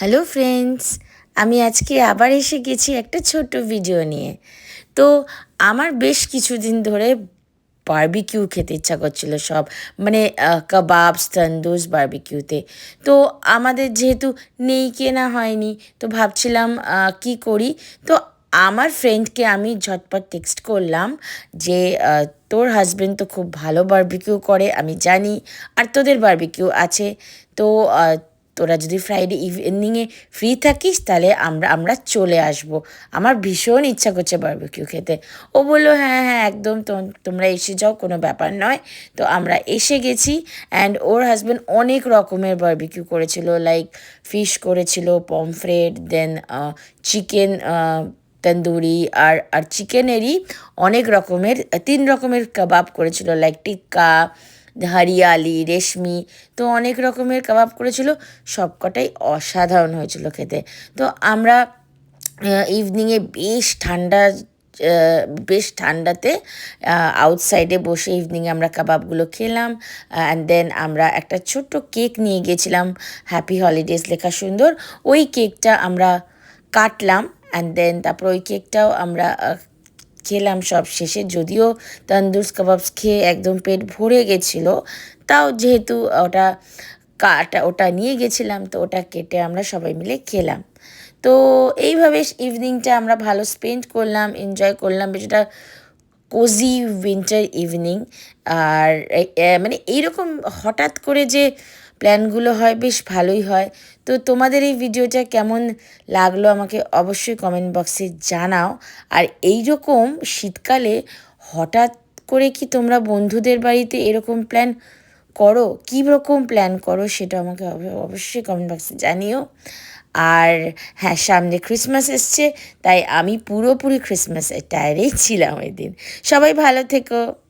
Hello friends, আমি আজকে আবার এসে গেছি একটা ছোট্ট ভিডিও নিয়ে। তো আমার বেশ কিছুদিন ধরে বার্বিকিউ খেতে ইচ্ছা করছিল সব মানে কাবাবস তন্দুস বার্বিকিউতে তো আমাদের যেহেতু নেই কেনা হয়নি, তো ভাবছিলাম কি করি? তো আমার ফ্রেন্ডকে আমি ঝটপট টেক্সট করলাম যে তোর হাজবেন্ড তো খুব ভালো বার্বিকিউ করে, আমি জানি, আর তোদের বারবিকিউ আছে। তো তোরা যদি ফ্রাইডে ইভিনিংয়ে ফ্রি থাকিস, তাহলে আমরা আমরা চলে আসব। আমার ভীষণ ইচ্ছা করছে বারবিকিউ খেতে। ও বলল হ্যাঁ হ্যাঁ একদম তোম- তোমরা এসে যাও, কোনো ব্যাপার নয়। তো আমরা এসে গেছি অ্যান্ড ওর হাজব্যান্ড অনেক রকমের বারবিকিউ করেছিল লাইক ফিশ করেছিল পমফ্রেট দেন চিকেন তন্দুরি আর আর চিকেনেরই অনেক রকমের, তিন রকমের কাবাব করেছিল লাইক টিক্কা হরিয়ালি, রেশমি, তো অনেক রকমের কাবাব করেছিল। সবকটাই অসাধারণ হয়েছিল খেতে। তো আমরা ইভিনিংয়ে বেশ ঠান্ডা বেশ ঠান্ডাতে আউটসাইডে বসে ইভিনিংয়ে আমরা কাবাবগুলো খেলাম। অ্যান্ড দেন আমরা একটা ছোট্ট কেক নিয়ে গেছিলাম। হ্যাপি হলিডেজ লেখা সুন্দর। ওই কেকটা আমরা কাটলাম। অ্যান্ড দেন তারপর ওই কেকটাও আমরা খেলাম সব শেষে। যদিও তন্দুরস কাবাবস খেয়ে একদম পেট ভরে গেছিল, তাও যেহেতু ওটা কাটা, ওটা নিয়ে গেছিলাম, তো ওটা কেটে আমরা সবাই মিলে খেলাম। তো এইভাবে ইভিনিংটা আমরা ভালো স্পেন্ড করলাম, এনজয় করলাম, বেশটা কোজি উইন্টার ইভিনিং আর মানে এইরকম হঠাৎ করে যে প্ল্যানগুলো হয়, বেশ ভালোই হয়। তো তোমাদের এই ভিডিওটা কেমন লাগল আমাকে অবশ্যই কমেন্ট বক্সে জানাও। আর এই রকম শীতকালে হঠাৎ করে কি তোমরা বন্ধুদের বাড়িতে এরকম প্ল্যান করো? কী রকম প্ল্যান করো সেটা আমাকে অব- অবশ্যই কমেন্ট বক্সে জানিও। আর হ্যাঁ সামনে ক্রিসমাস এসছে, তাই আমি পুরোপুরি ক্রিসমাস টায়ারেই ছিলাম ওই দিন। সবাই ভালো থেকো।